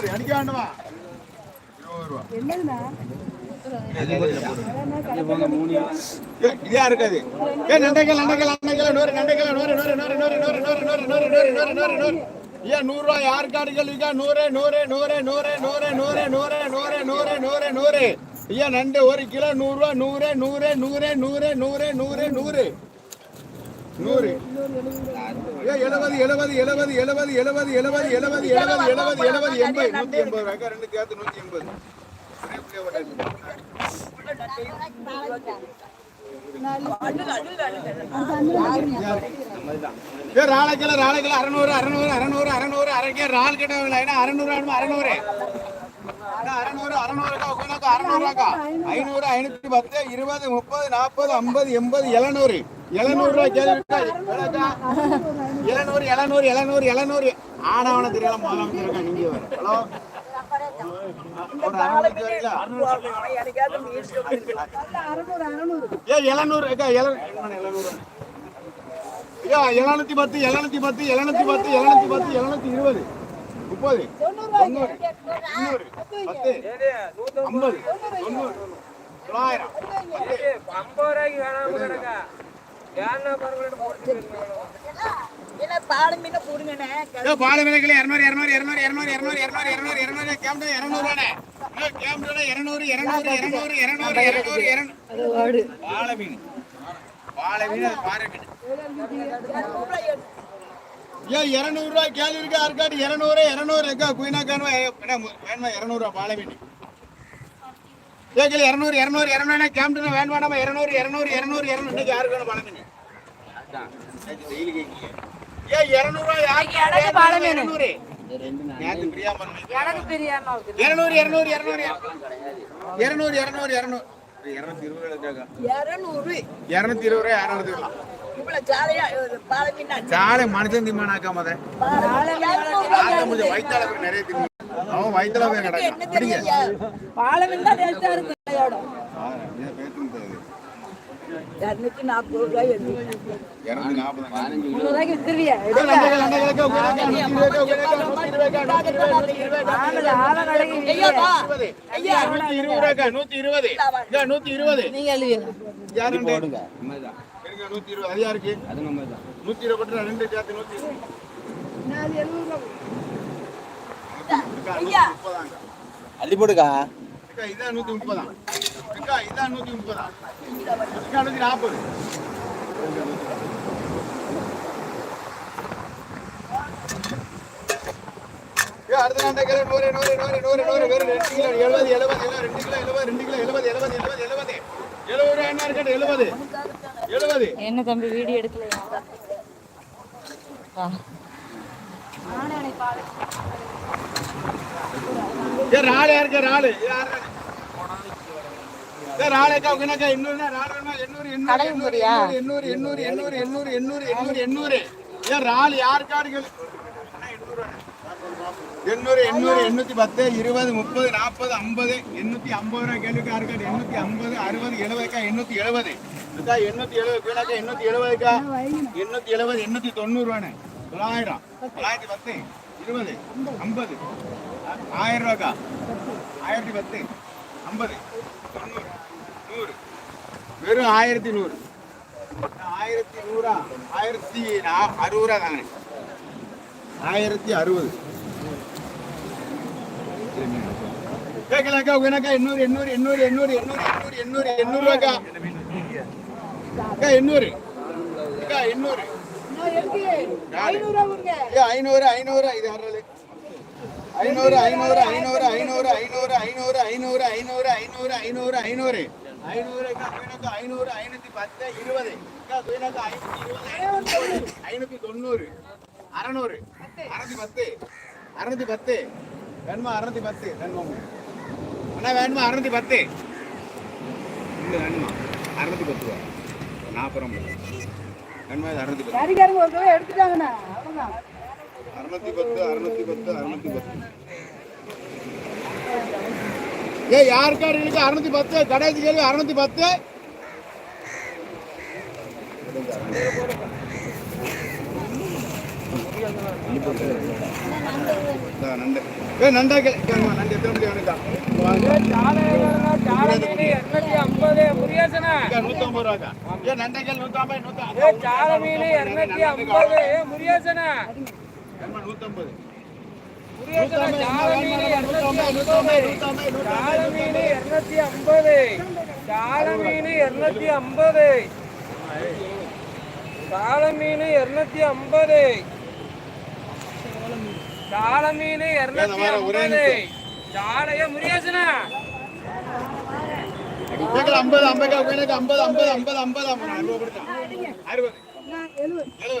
முப்பது அடிக்க வேண்டுமா இருபது ரூபா இதா இருக்காது ஏ நண்டைகள் நண்டைகள் நண்டைகள் நூறு நண்டைகள் நூறு நூறு நூறு நூறு நூறு நூறு நூறு நூறு நூறு நூறு நூறு நூறு ஏன் நூறுரூவா யார் காடுகள் இருக்கா நூறு நூறு நூறு நூறு நூறு நூறு நூறு நூறு நூறு நூறு நூறு ஐயா நண்டு ஒரு கிலோ நூறுரூவா நூறு நூறு நூறு நூறு நூறு நூறு நூறு நூறு எழுபது எழுபது எழுபது எழுபது எழுபது எழுபது எழுபது எழுபது எழுபது எழுபது எண்பது நூற்றி எண்பது ரூபாய்க்கா ரெண்டு சேர்த்து நூற்றி எண்பது ஏ ராளைக்கில ராளைக்கில அறநூறு அறநூறு அறநூறு அறநூறு அரைக்கே ரால் கிட்ட ஏன்னா அறநூறு ஆடுமா அறநூறு அண்ணா, அறநூறு அறநூறுக்கா உட்காந்து அறநூறுவாக்கா ஐநூறு ஐநூத்தி பத்து இருபது முப்பது நாற்பது ஐம்பது எண்பது எழுநூறு எழுநூறு ரூபாய் கேள்வி? எழுநூறு எழுநூறு எழுநூறு எழுநூறு ஆனவன தெரியல முதலமைச்சர் இருக்கா நீங்க வேற ஹலோ எழுநூத்தி பத்து எழுநூத்தி பத்து எழுநூத்தி பத்து எழுநூத்தி பத்து எழுநூத்தி இருபது முப்பது தொண்ணூறு பத்து ஐம்பது தொண்ணூறு தொள்ளாயிரம் ஐம்பது ரூபாய்க்கு வேணாம் கிடக்கா மீன பால விலைகள் இருநூறு இருநூறு இருநூறு இருநூறு இருநூறு இருநூறு இருநூறு இருநூறு கேம்டு இருநூறு கேம்டு இருநூறு இருநூறு இருநூறு இருநூறு இருநூறு இருநூறு பால மீன் பால மீன் அது பாறை மீன் ஏன் இருநூறு ரூபாய் கேள்வி இருக்கா இருக்காட்டு இருநூறு இருநூறு இருக்கா குயினா காணுவா வேணுமா இருநூறு ரூபா பால மீன் கேட்கல இரநூறு இரநூறு இரநூறுனா கேம்டன் வேண்டாம்? வேண்டாமா இரநூறு இரநூறு இரநூறு இரநூறு. இன்னைக்கு யாருக்கு வேணும் பழம் ஏ இரநூறுவா யாருக்கு பழம் இரநூறு. இரநூறு இரநூறு இரநூறு. இரநூறு இரநூறு இரநூறு. இரநூத்தி இருபது இரநூத்தி இருபது ரூபாய் இரநூறு சாலை மனுஷன் திமானாக்கா முத வயிற்றால நிறைய தின்னு அவன் வயிற்றுல இரநூத்தி நாற்பது ரூபாய் நூத்தி இருபது நூத்தி இருபது நூத்தி இருபது அள்ளி போடுக்கா இதான் நூத்தி முப்பதான் அக்கா, இதான் நூத்தி முப்பதா? அக்கா, நூத்தி நாற்பது. அடுத்த நாட்டை கிலோ நூறு, நூறு, நூறு, நூறு, நூறு, வெறும் ரெண்டு கிலோ, எழுபது, எழுபது, எழுபது, ரெண்டு கிலோ, எழுபது, ரெண்டு கிலோ, எழுபது, எழுபது, எழுபது, எழுபது. எழுபது ரூபாய் என்ன இருக்கட்டும், எழுபது. எழுபது. என்ன தம்பி வீடியோ எடுக்கலையா ஏ, ராலு யாருக்கு, ராலு? யாரு? எண்ணூறு எண்ணூறு எண்ணூத்தி பத்து இருபது முப்பது நாற்பது ஐம்பது எண்ணூத்தி ஐம்பது ரூபாய் கேள்விக்கா இருக்காது எண்ணூத்தி ஐம்பது அறுபது எழுபதுக்கா எண்ணூத்தி எழுபது? எண்ணூத்தி எழுபது கீழக்கா எண்ணூத்தி எழுபதுக்கா? எண்ணூத்தி எழுபது எண்ணூத்தி தொண்ணூறு ரூபாண்ணே தொள்ளாயிரம் தொள்ளாயிரத்தி பத்து இருபது ஐம்பது ஆயிரம் ரூபாக்கா? ஆயிரத்தி பத்து ஐம்பது தொண்ணூறு. வெறும் ஆயிரத்தி நூறு ஆயிரத்தி நூறா ஆயிரத்தி அறுபது ரூபா தானே ஆயிரத்தி அறுபது கேட்கலாக்கா உனக்கா எண்ணூறு எண்ணூறு எண்ணூறு எண்ணூறு எண்ணூறு எண்ணூறு எண்ணூறு எண்ணூறு ரூபாக்கா அக்கா எண்ணூறு அக்கா எண்ணூறு ஐநூறு ஐநூறு இது ஆறுறது ஐநூறு ஐநூறு ஐநூறு ஐநூறு ஐநூறு ஐநூறு ஐநூறு ஐநூறு ஐநூறு ஐநூறு ஐநூறு ஐநூறு அக்கா குயினக்கா ஐநூறு ஐநூத்தி பத்து இருபது. ஐநூத்தி ஐநூத்தி தொண்ணூறு. அறநூறு. அறுநூத்தி பத்து. அறுநூத்தி பத்து. வேணுமா அறுநூத்தி பத்து? வேணுமா? அண்ணா வேணுமா அறுநூத்தி பத்து? இல்லை வேணுமா? அறுநூத்தி பத்து ரூபா. நாற்பது வேணுமா இது அறுநூத்தி பத்து? எடுத்துட்டாங்கண்ணா. அறுநூத்தி பத்து அறுநூத்தி பத்து அறுநூத்தி பத்து. ஏ யாருக்காரர்களுக்கு அறுநூத்தி பத்து. கடைசி கேள்வி அறுநூத்தி பத்து. நண்டா. கேள்வி நண்டு எத்தனை மணி வேணுக்கா நூத்தம்பது ரூபாக்கா. ஏ நண்டா கேள்வி நூத்தம்பது நூத்தம்பது நூத்தம்பது. சாலை மீன் இருநூத்தி ஐம்பது சாலை மீன் இருநூத்தி ஐம்பது சாலை மீன் இருநூத்தி ஐம்பது சாலை மீன் இருநூத்தி ஐம்பது சாலைய முருகேசனா ஐம்பது ஐம்பது எனக்கு ஐம்பது ஐம்பது ஐம்பது ஐம்பது ஐம்பது அறுபது. கொடுத்தா அறுபது. எழுபது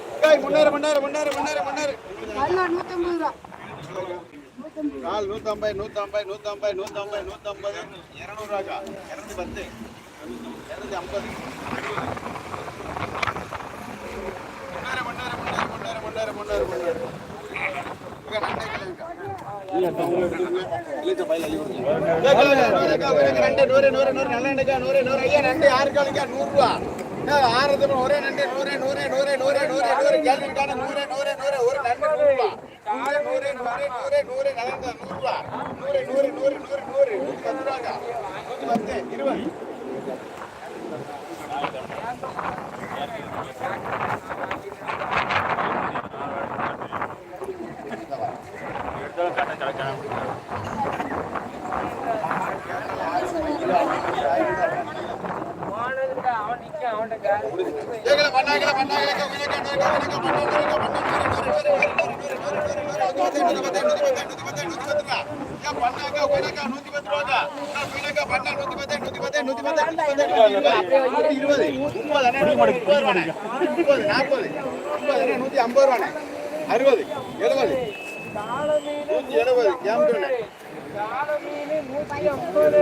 ஏய் முன்னேறு முன்னேறு முன்னேறு முன்னேறு முன்னேறு. எல்லாம் நூற்றம்பது ரூபா. நூத்தம்பது நூற்றம்பது நூற்றம்பது நூற்றம்பது நூற்றம்பது இரநூத்தி பத்து. இரநூத்தி ஐம்பது. முன்னேறு முன்னேறு முன்னேறு முன்னேறு ரெண்டு நூறு நூறு நூறு நல்ல எண்ணெய்க்கா நூறு நூறு. ஐயா ரெண்டு. யாருக்காளுக்கா நூறுரூவா. ஆயிரத்து ஒரே நண்டு நூறு நூறு நூறு நூறு நூறு நூறு கேள்விக்கான நூறு நூறு நூறு ஒரு நண்டு நூறு ரூபா நூறு நூறு நூறு நூறு நூறு நலந்தா நூறு ரூபா நூறு நூறு நூறு நூறு நூறு நூற்றி பத்து ரூபாக்கா நூற்றி பத்து இருபது இருபது முப்பது நாற்பது நூத்தி ஐம்பது ரூபாண்ணே அறுபது எழுபது நூத்தி எழுபது எண்பது. நூத்தி ஐம்பது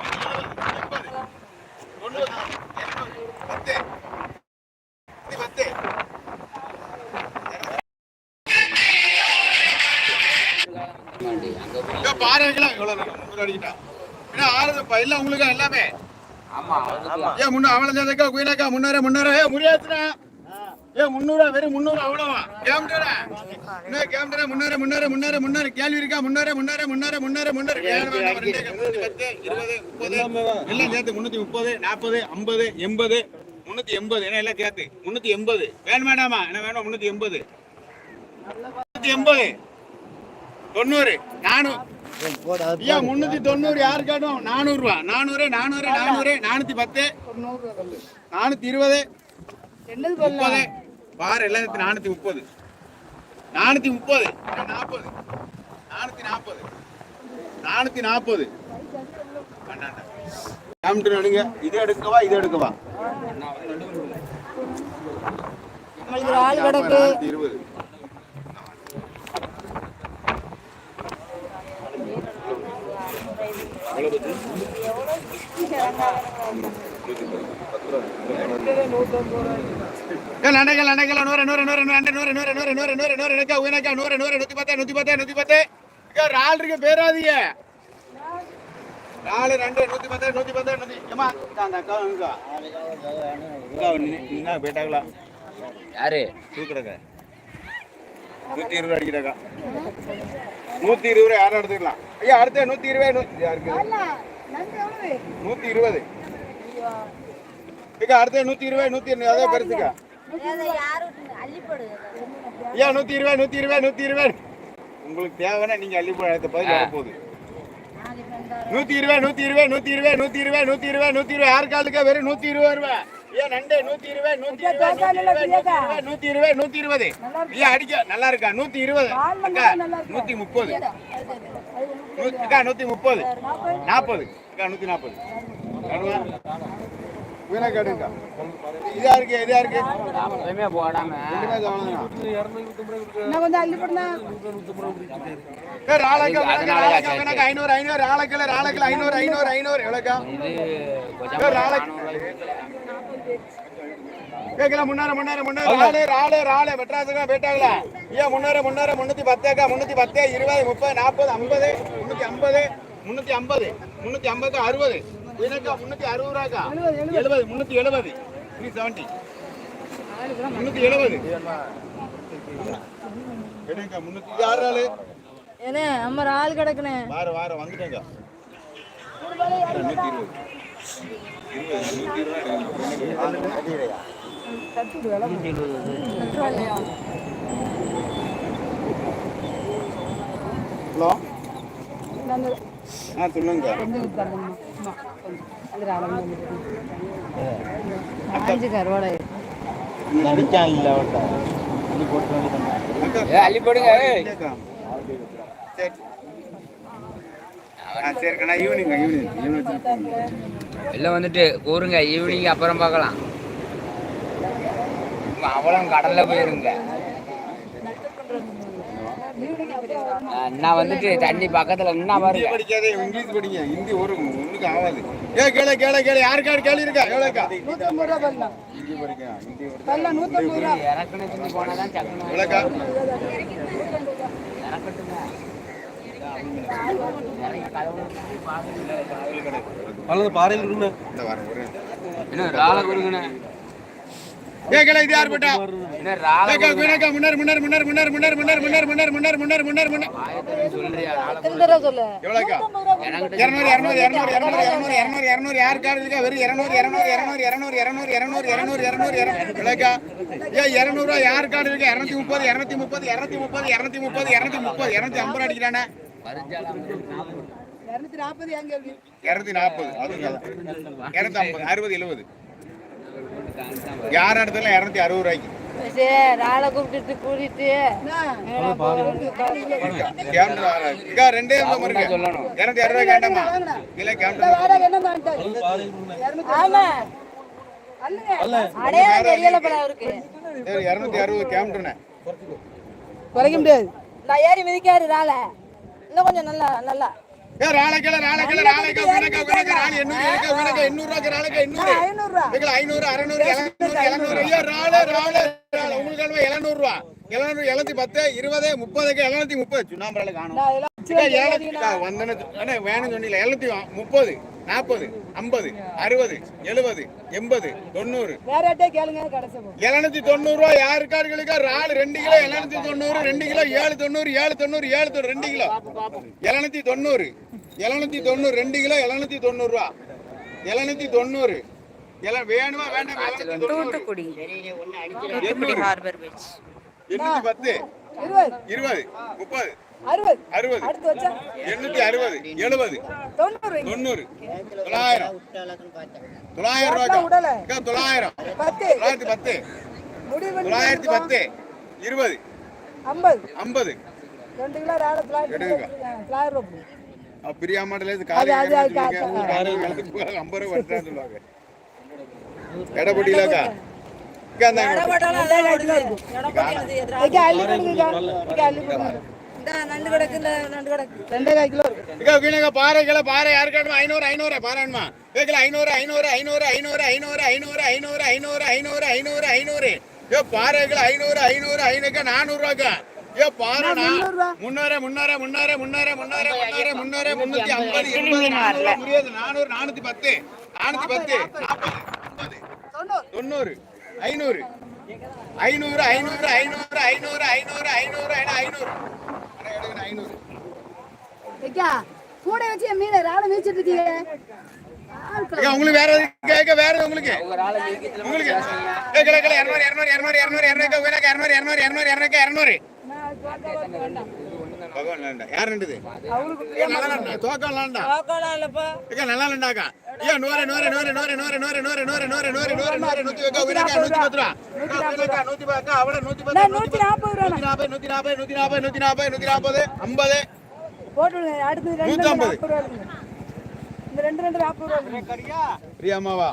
எல்லாம் உங்களுக்கு எல்லாமே. ஏன் முன்ன அவ்வளவு சேர்ந்தக்கா குயினாக்கா முன்னூறு முன்னூறு. ஏ முடியாதுடா ஏ முன்னூறு வெறும் முன்னூறு அவ்வளவா கேம்டரா என்ன கேம்டரா முன்னூறு முன்னூறு முன்னூறு முன்னூறு. கேள்வி இருக்கா? முன்னூறு முன்னூறு முன்னூறு முன்னூறு முன்னூறு. வேணும் பத்து இருபது முப்பது. எல்லாம் சேர்த்து முன்னூத்தி முப்பது நாற்பது ஐம்பது எண்பது முன்னூத்தி எண்பது. என்ன எல்லாம் சேர்த்து? முன்னூத்தி எண்பது. வேணும் வேண்டாமா என்ன வேணும்? முன்னூத்தி எண்பது. முன்னூத்தி எண்பது. தொண்ணூறு. நானூறு. ஐயா முன்னூத்தி தொண்ணூறு யாரு காட்டும்? நானூறு ரூபா நானூறு நானூறு நானூறு நானூத்தி பத்து. நானூத்தி இருபது. முப்பது. பாரு எல்லாத்தையும் நானூத்தி முப்பது. நானூத்தி முப்பது. நாற்பது. நானூத்தி நாற்பது. நானூத்தி நாற்பது. காமிட்டு எடுங்க இது எடுக்கவா இது எடுக்கவா? இருபது நண்டைகள் நண்டைகள் நூறு நூறு நூறு நண்டு நூறு நூறு நூறு நூறு நூறு நூறு நூறு உனக்கா நூறு நூறு நூத்தி பத்து நூத்தி பத்து நூத்தி பத்து இங்க ஒரு ஆள் இருக்கு பேராதீங்க நாலு ரெண்டு நூத்தி பத்து நூத்தி பத்து நூத்தி ஏமா அந்த அக்கா இங்க நின்னா போயிட்டாங்களா யாரு தூக்குறக்க நூத்தி இருபது அடிக்கிறாக்கா நூத்தி இருபது யாரும் எடுத்துக்கலாம் ஐயா அடுத்த நூத்தி இருபது நூத்தி நூத்தி இருபது இங்க அடுத்த நூத்தி இருபது நூத்தி இருபது அதே பெருசுக்கா ஐயா நூத்தி இருபது நூத்தி இருபது நூத்தி இருபது உங்களுக்கு தேவைன்னா நீங்க அள்ளி போய் அடுத்த பதில் வரப்போகுது நூத்தி இருபது நூத்தி இருபது நூத்தி இருபது நூத்தி இருபது நூத்தி இருபது நூத்தி இருபது யார் காலுக்கு வெறும் நூத்தி இருபது ரூபா ஏன் நண்டு நூத்தி இருபது நூத்தி இருபது நூத்தி இருபது நூத்தி இருபது ஏன் அடிக்க நல்லா இருக்கா நூத்தி இருபது நூத்தி முப்பது நூத்தி முப்பது. நாற்பது. அக்கா நூற்றி நாற்பது. ஐநூறு ஐநூறு ஆளக்கில் ஐநூறு ஐநூறு ஐநூறு. கேட்கல முன்னார முன்னார முன்னார ராளே ராளே ராளே மெட்ராஸுக்கா போயிட்டாங்களா ஏன் முன்னார முன்னார முன்னூத்தி பத்தேக்கா முன்னூத்தி பத்து இருபது முப்பது நாற்பது ஐம்பது முன்னூத்தி ஐம்பது முன்னூத்தி ஐம்பது முன்னூத்தி ஐம்பது அறுபது? எனக்கா முன்னூத்தி அறுபது ரூபாக்கா எழுபது முன்னூத்தி எழுபது. த்ரீ செவன்டி முன்னூத்தி எழுபது. எடுங்க முன்னூத்தி ஆறு ஆளு. ஏனே நம்ம ஆள் கிடக்குனே. வார வாரம் வந்துட்டேங்க நூத்தி இருபது. ஹலோ ஆ சொல்லுங்க கருவாடை நடிக்கான் இல்ல அள்ளி போடுங்க ஏய். சரி கண்ணா ஈவினிங் ஈவினிங் ஈவினிங் வெளில வந்துட்டு கூறுங்க ஈவினிங் அப்புறம் பார்க்கலாம் அவளும் கடல்ல போயிருங்க. நான் வந்துட்டு தண்ணி பக்கத்துல நின்னா ஹிந்தி பாருங்க படிக்காதே இங்கிலீஷ் படிங்க. ஹிந்தி ஒரு ஒண்ணுக்கு ஆகாது. ஏ கேளு கேளு கேளு. யாருக்காரு கேள்வி இருக்கா எவ்வளோக்கா நூற்றம்பது ரூபா பல்லாம் ஹிந்தி படிக்க ஹிந்தி ஒரு பல்லாம் நூற்றம்பது ரூபா. இறக்குன்னு சொல்லி போனாதான் சக்கணும் எவ்வளோக்கா இறக்கட்டுங்க. இந்த வரேன் ஒரு என்ன குருங்கண்ணே ஏ கேளு இது யார் போட்டா வீணக்கா முன்னார் முன்னார் முன்னார் முன்னார் முன்னார் முன்னார் முன்னார் முன்னார் முன்னார் முன்னார் முன்னார் முன்னார் சொல்றியா சொல்லு எவ்வளோக்கா இரநூறு இரநூறு இரநூறு இரநூறு இரநூறு இரநூறு இரநூறு யார் கார்டு இருக்கா வெறும் இரநூறு இரநூறு இரநூறு இரநூறு இரநூறு இரநூறு இரநூறு இரநூறு இரநூறு எவ்வளோக்கா ஏ இரநூறுவா யார் கார்டு இருக்கா இரநூத்தி முப்பது இரநூத்தி முப்பது இரநூத்தி முப்பது இரநூத்தி முப்பது இரநூத்தி முப்பது இரநூத்தி ஐம்பது அடிக்கிறானே இரநூத்தி நாற்பது இரநூத்தி நாற்பது அது இரநூத்தி ஐம்பது அறுபது எழுபது யார் இடத்துல இரநூத்தி அறுபது ரூபாய்க்கு. ஆளை கூப்பிட்டு கூட்டிட்டு ரெண்டே சொல்லணும். இரநூத்தி அறுபது ரூபாய் கேட்டாமா இல்லை கேமரா. குறைக்க முடியாது. நான் ஏறி மிதிக்காரு ரால. இன்னும் கொஞ்சம் நல்லா நல்லா. ராளைக்கல ராளைக்கல ராளைக்கா வினக்கா வினக்கா ராளி எண்ணூறு எனக்கா வினக்கா எண்ணூறு ரூபாய்க்கு ராளைக்கா எண்ணூறு. ஐநூறு அறநூறு எழுநூறு எழுநூறு. ஐயோ ராளு ராளு ராளு உங்களுக்கு எழுநூறு ரூபா. எழுநூறு எழுநூத்தி பத்து இருபது முப்பதுக்கு எழுநூத்தி முப்பது. சுண்ணாம்பு காணும். நான் எல்லாம் அக்கா, ஏழு- அக்கா, வந்தன அண்ணே, வேணும்னு சொன்னீங்களே. எழுநூத்தி முப்பது நாற்பது ஐம்பது அறுபது எழுபது எண்பது தொண்ணூறு. எழுநூத்தி தொண்ணூறு ரூபா யார் கார்டுகளுக்கு ராலு ரெண்டு கிலோ எழுநூத்தி தொண்ணூறு ரெண்டு கிலோ ஏழு தொண்ணூறு ஏழு தொண்ணூறு ஏழு ரெண்டு கிலோ. எழுநூத்தி தொண்ணூறு. எழுநூத்தி தொண்ணூறு ரெண்டு கிலோ எழுநூத்தி தொண்ணூறு ரூபா. எழுநூத்தி தொண்ணூறு. எல்லாம் வேணுமா வேண்டாம்? எழுநூத்தி தொண்ணூறு. தூத்துக்குடி தூத்துக்குடி ஹார்பர் பீச் எண்ணூத்தி பத்து. இருபது. முப்பது. அறுபது. அறுபது. எண்ணூத்தி அறுபது. எழுபது. தொண்ணூறு. தொண்ணூறு. தொள்ளாயிரம். தொள்ளாயிரம் ரூபாய்க்கா? தொள்ளாயிரம். பத்து. தொள்ளாயிரத்தி பத்து. தொள்ளாயிரத்தி பத்து. இருபது. ஐம்பது. ஐம்பது. ரெண்டு கிலோ ராடை தொள்ளாயிரத்தி எடுங்க. தொள்ளாயிரம் ரூபாய் பிரியா மாடல காலையில் ஐம்பது ரூபா வட்டுறான்னு சொல்லுவாங்க எடப்பட்டியிலக்கா வீணக்கா, பாறை கிலோ பாறை யாருக்கு வேணுமா? ஐநூறு ஐநூறு வேணுமா கேட்கல ஐநூறு ஐநூறு ஐநூறு ஐநூறு ஐநூறு ஐநூறு ஐநூறு ஐநூறு ஐநூறு ஐநூறு ஐநூறு ஏ பாறை கிலோ ஐநூறு ஐநூறு ஐநூறுக்கா நானூறு ரூபாக்கா ஏ பாறைனா முன்னூறு முன்னூறு முன்னூறு முன்னூறு முன்னூறு முன்னூறு முன்னூறு முன்னூத்தி ஐம்பது எண்பது நானூறு நானூறு நானூத்தி பத்து நானூத்தி பத்து நாற்பது தொண்ணூறு ஐநூறு ஐநூறு ஐநூறு ஐநூறு ஐநூறு ஐநூறு ஐநூறு ஐநூறு ஐநூறு கூட வச்சு மீனை ராடை மீச்சிட்டு இருக்கீங்க உங்களுக்கு வேற கேட்க வேற உங்களுக்கு உங்களுக்கு இரநூறு இரநூறு இரநூறு இரநூறு இரநூறு இரநூறு இரநூறு இரநூறு இரநூறு பிரியாமாவா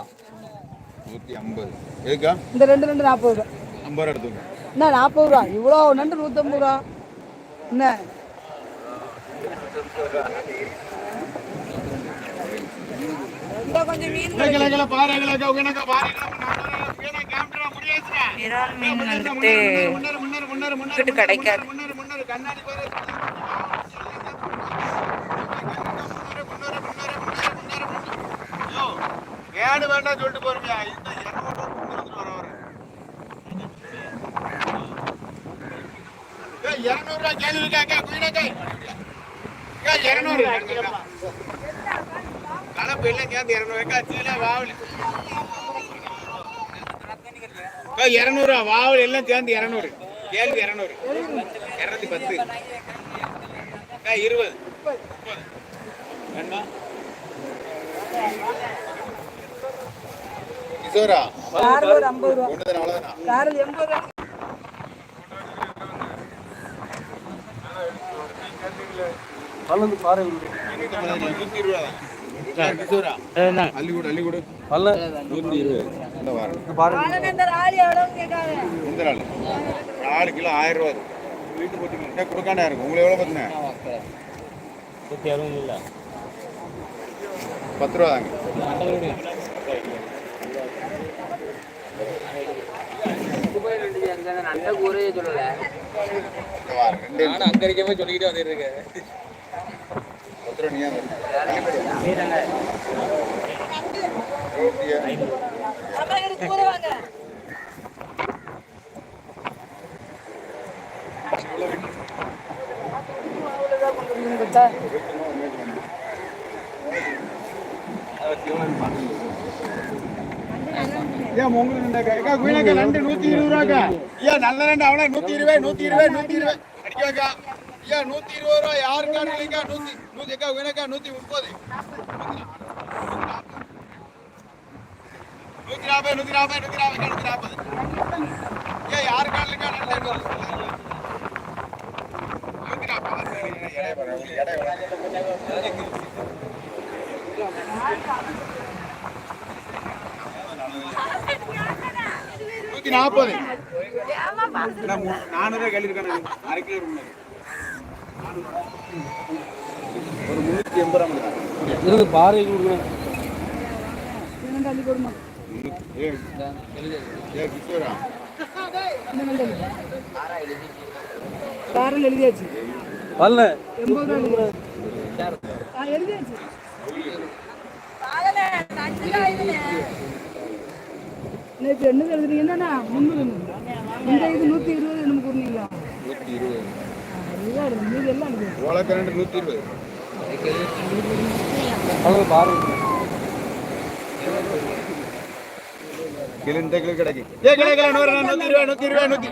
நூத்தி ஐம்பது எதுக்கா இந்த ரெண்டு ரெண்டு நாற்பது ரூபா ஐம்பது ரூபா எடுத்துங்க என்ன நாற்பது ரூபா இவ்வளோ நண்டு நூற்றம்பது ரூபா என்ன விரால் மீன் வந்துட்டு இங்கிட்டு கிடைக்காது ஏடு வேண்டாம் சொல்லிட்டு போறீங்க ரூபாய் கேள்வி கேட்க குயினக்கை இருநூறு. கலப்பு வாவல். இரநூறுவா வாவல் எல்லாம் சேர்ந்து இரநூறு. கேள்வி இரநூறு. இரநூத்தி பத்து. இருபது. வேணுமா கிஷோரா? ஒன்று அவ்வளோதானா பல்லு பாரு நூற்றி இருபது அள்ளி கொடு அள்ளி கொடு கிலோ ஆயிரம் ரூபா வீட்டு போட்டு கொடுக்காண்டா பத்து ரூபா தாங்க. அங்க இருக்கவே சொல்லிக்கிட்டே வந்துட்டு ஏன் உங்களுக்கு ரெண்டாக்கா? ஏக்கா, குயினாக்கா, நண்டு நூத்தி இருபது ரூபாக்கா. ஏன் நல்ல நண்டு அவ்வளோ நூத்தி இருபது, நூத்தி இருபது, நூத்தி இருபது. அடிக்காக்கா. ஏன் நூத்தி இருபது ரூபா யாருக்கா இல்லைக்கா? நூத்தி நூத்தி அக்கா, குயினாக்கா, நூத்தி முப்பது. நூத்தி நாற்பது, நூத்தி நாற்பது, நூத்தி நாற்பது, நூத்தி நாற்பது. ஏன் யாருக்கா இல்லைக்கா? நண்டு நூத்தி நாற்பது. நூத்தி நாற்பது நானூறு கழிவு அரை கிலோ ஒரு முந்நூற்றி எண்பது ரூபா இருந்து பாறை கொடுக்கணும் பாறையில் எழுதியாச்சு. வரல. எண்பது ரூபா நேற்று என்ன எழுதுனீங்கன்னா முந்நூறு. இந்த நூற்றி இருபது நம்ம கூறுனீங்களா? நூற்றி இருபது ஓலை நூறு நூற்றி இருபது நூற்றி இருபது நூற்றி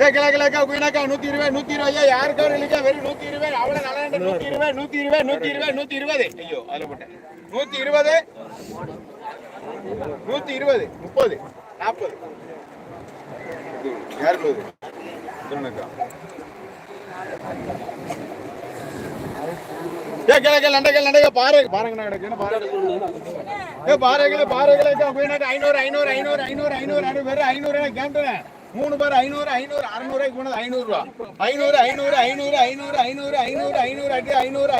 ஏ கிளா கிளாக்கா குயினாக்கா நூற்றி இருபது இருபது. ஏன் யாருக்கா இல்லைக்கா வெறும் நூற்றி இருபது. அவ்வளோ நல்லா நூற்றி இருபது நூற்றி இருபது நூற்றி இருபது நூற்றி இருபது. ஐயோ அதில் இருபது. நூற்றி இருபது முப்பது நாற்பது. யாருக்கு மூணு பேர் ஐநூறு ஐநூறு அறுநூறுக்கு போனது ஐநூறு ரூபா ஐநூறு ஐநூறு ஐநூறு ஐநூறு ஐநூறு ஐநூறு ஐநூறு அடி ஐநூறு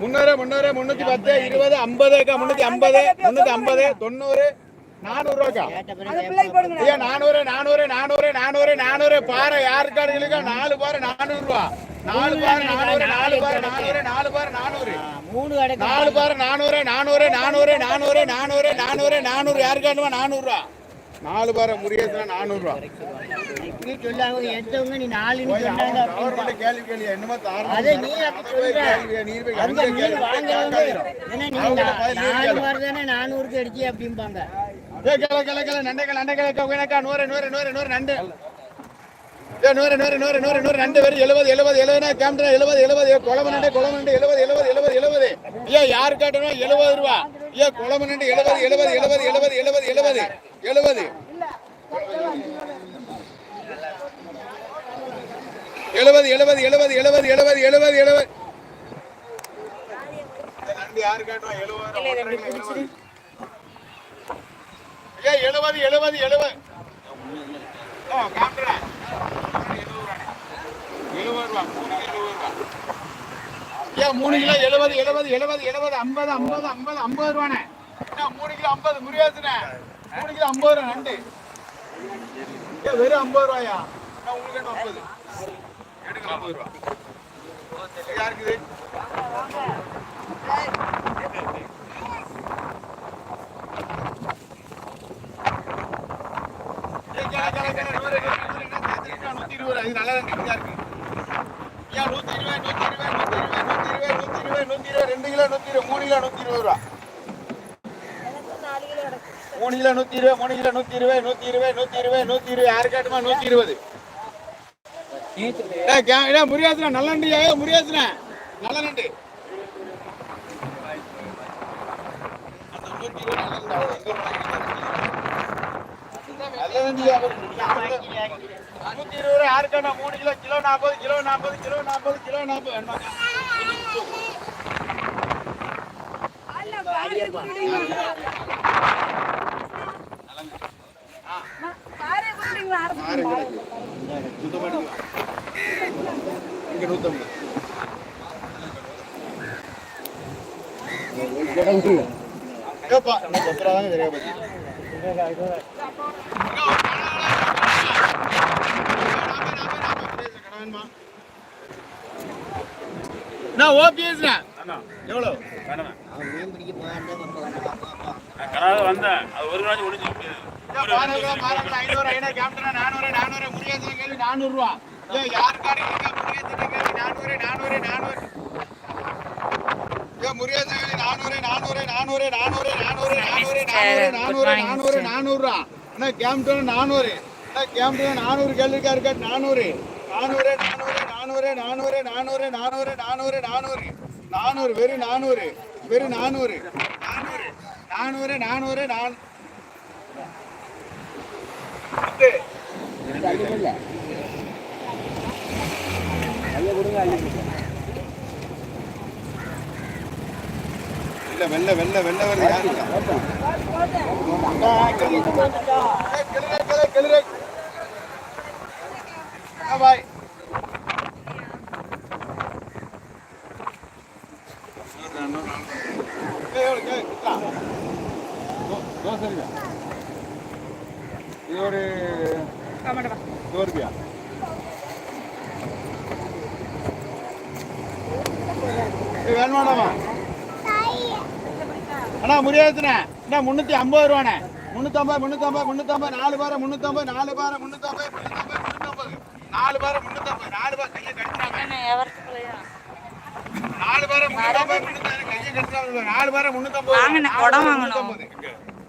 முன்னூறு முன்னூறு முன்னூத்தி பத்து இருபது ஐம்பது முன்னூத்தி ஐம்பது முன்னூத்தி ஐம்பது தொண்ணூறு நானூறு நானூறு நானூறு நானூறு நானூறு. பாறை யாருக்காருக்கா நாலு பாறை நானூறுரூவா. நாலு பாறை நானூறு நாலு பாறை நானூறு நாலு பாறை நானூறு. நாலு பாறை நானூறு நானூறு நானூறு நானூறு நானூறு நானூறு நானூறு. யாருக்காண்டுவா நானூறுரூவா? நாலு பாறை முருகேசனா நானூறுரூவா. கேள்வி கேள்வி என்னமோ நீர் போய் நானூறுக்கு அடிச்சு அப்படிம்பாங்க. கேள கேள கேள நண்டைகள் நண்டைகள் கோயினக்கா நூறு நூறு நூறு நூறு நண்டு ஏ நூறு நூறு நூறு நூறு நூறு நண்டு வரும் எழுபது எழுபது எழுபதுனா கேம்டா எழுபது எழுபது ஏ குழம்பு நண்டு குழம்பு நண்டு எழுபது எழுபது எழுபது எழுபது ஏ யார் காட்டணும் எழுபது ரூபா ஏ குழம்பு நண்டு எழுபது எழுபது எழுபது எழுபது எழுபது எழுபது எழுபது எழுபது எழுபது எழுபது எழுபது எழுபது எழுபது எழுபது நண்டு யாரு காட்டுவா எழுபது ஏ எழுபது எழுபது எழுபது. ஓ காட்டுறேன் எழுபது ரூபா மூணு கிலோ எழுபது ரூபா. ஏன் மூணு கிலோ எழுபது எழுபது எழுபது எழுபது ஐம்பது ஐம்பது ஐம்பது ஐம்பது ரூபாண்ணே. ஏன் மூணு கிலோ ஐம்பது முருகாசுண்ணே மூணு கிலோ ஐம்பது ரூபா நண்டு. ஏன் வெறும் ஐம்பது ரூபாயா? நான் உங்களுக்கு ஐம்பது? எடுங்க ஐம்பது ரூபா. யாருக்கு ஏய், கேள, கேள, கேள, நூறு, நூறு, நூறு, நூறு, நூத்தி இருபது ரூபா. இது நல்லா இருக்கு, இருக்கு. ஏன் நூத்தி இருபது, நூத்தி இருபது, நூத்தி இருபது, நூத்தி இருபது, நூத்தி இருபது, நூத்தி இருபது, ரெண்டு கிலோ நூத்தி இருபது, மூணு கிலோ நூத்தி இருபது ரூபா. மூணு கிலோ நூத்தி இருபது, மூணு கிலோ நூத்தி இருபது, நூத்தி இருபது, நூத்தி இருபது, நூத்தி இருபது, யாரு காட்டுமா நூத்தி இருபது. ஏய், கே- ஏய், முருகேசனா, நல்ல நண்டுயா, ஏய், நல்ல நண்டு. அந்த நூத்தி இருபது நல்ல நண்டு, அவ்வளவு எங்க போனாலும் நல்ல நண்டுயா, நூத்தி இருபது ரூபா யாருக்கான மூணு கிலோ கிலோ நாற்பது கிலோ நாற்பது கிலோ நாற்பது கிலோ நாற்பது பாரு கொடுத்தீங்களா அரசு இங்க நூத்தம்பது ஏப்பா, இன்னும் பத்து ரூபா தாங்க சரியா போச்சு. நான் ஓபிஎஸ் எவ்வளவு கனால வந்தேன் அது ஒரு நாள் பானைகளா, ஐநூறு, ஐநூறு, கேப்டனா நானூறு, நானூறு, முருகேசன் கேள்வி நானூறு ரூபா. ஏன் யாரு காரி இருக்கா? முருகேசன் கேள்வி நானூறு, நானூறு, நானூறு. முருகேசன் நானூறு, நானூறு, நானூறு, நானூறு, நானூறு, நானூறு, நானூறு, நானூறு, நானூறு, நானூறு ரூபா. அண்ணா, கேப்டன் நானூறு. அண்ணா, கேப்டன் நானூறு கேள்வி இருக்கா? இருக்கா? நானூறு. நானூறு, நானூறு, நானூறு, நானூறு, நானூறு, நானூறு, நானூறு, நானூறு. நானூறு, வெறும் நானூறு. வெறும் நானூறு. நானூறு. நானூறு, நான் இல்ல வெள்ள வெள்ள வெள்ள வருது யாரு Bye bye. இது ஒரு இது ஒரு பியா வேணுமாடாமா அண்ணா முடியாதுண்ணே முந்நூற்றி ஐம்பது ரூபாண்ணே. முந்நூற்றம்பது முந்நூற்றம்பது முந்நூற்றம்பது நாலு பாரம் முந்நூற்றம்பது நாலு பாரம் முந்நூற்றம்பது நாலு பேரை முன்னூத்தி நாலு பேர் கையை கட்டினாங்க நாலு பேரை முன்னூத்தி கையை கட்டினாங்க நாலு பேரை முன்னூத்தி குடம் வாங்கணும்.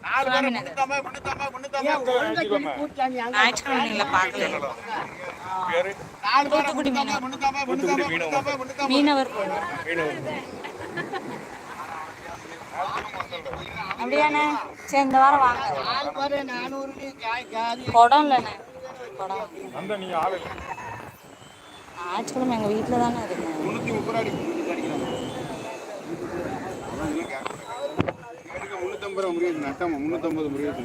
நாலு பேரை முன்னூத்தி முன்னூத்தி மீனவர். அப்படியாண்ணே? சரி இந்த வாரம் வாங்க. குடம் இல்லைண்ணே படம். அந்த நீ எங்கள் வீட்டில் தானே இருக்கு முந்நூற்றி முப்பது அடி முந்நூற்றம்பது ரூபா முடியாது நட்டமா முந்நூற்றம்பது முடியாது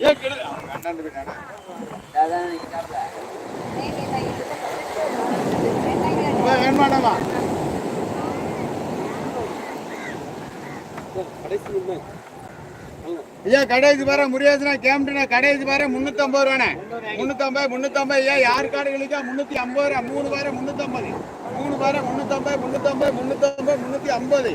ஏ கிடையாது ஐயா கடைசி பாரு முடியாதுண்ணா கேம்டுண்ணா கடைசி பாரு முந்நூற்றம்பது ரூபாண்ணே. முந்நூற்றம்பது முந்நூற்றம்பது ஐயா யார் காடுகளுக்கா? முந்நூற்றி ஐம்பது ரூபா மூணு பாரு முந்நூற்றம்பது மூணு பாரு முந்நூற்றம்பது முந்நூற்றம்பது முந்நூற்றம்பது முந்நூற்றி ஐம்பது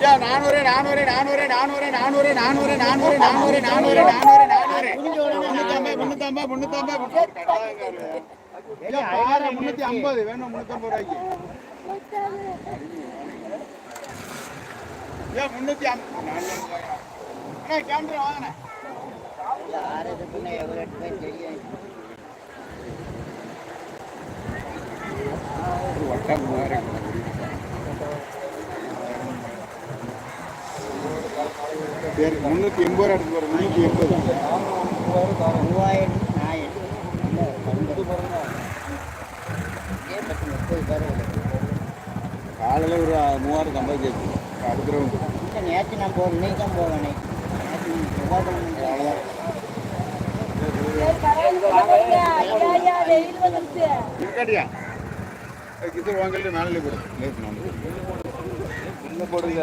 ஐயா, நானூறு நானூறு நானூறு நானூறு நானூறு நானூறு நானூறு நானூறு நானூறு. முன்னூத்தம்பது முன்னூத்தம்பது முன்னூத்தம்பது பாரு, முன்னூத்தி ஐம்பது. வேணும் முன்னூத்தம்பது ரூபாய்க்கு. முன்னூத்தி ஐம்பது கேமரா வாங்கண்ணே சரி முந்நூற்றி எண்பது ரூபா எடுத்து போகிறோம் முந்நூற்றி எண்பது மூவாயிரம் காலையில் ஒரு மூவாயிரத்து ஐம்பது கேட்டு அடுத்த ரவுண்டு நேற்று நான் போகிறேன் இன்னைக்கு தான் போவேன் இருக்காடியா கிட்ட வாங்கிட்டு மேலே போடு லேட் நான் போடுங்க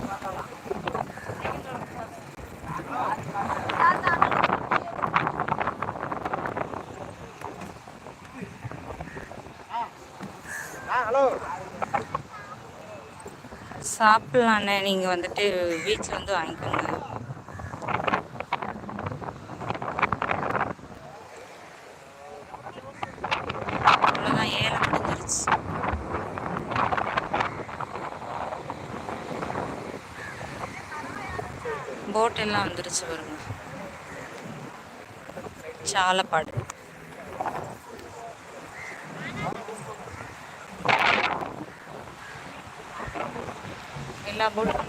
சாப்பிட்லாண்ணே நீங்கள் வந்துட்டு பீச்சில் வந்து வாங்கிக்கோங்க. அவ்வளோதான் ஏலம் முடிஞ்சிருச்சு. போட் எல்லாம் வந்துருச்சு பாருங்க. சாலப்பாடு. எல்லா போட்டும்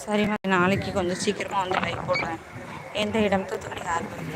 சரி மாதிரி நாளைக்கு கொஞ்சம் சீக்கிரமாக வந்து லைவ் போடுறேன். எந்த இடம் தூத்துக்குடி ஆர்பன்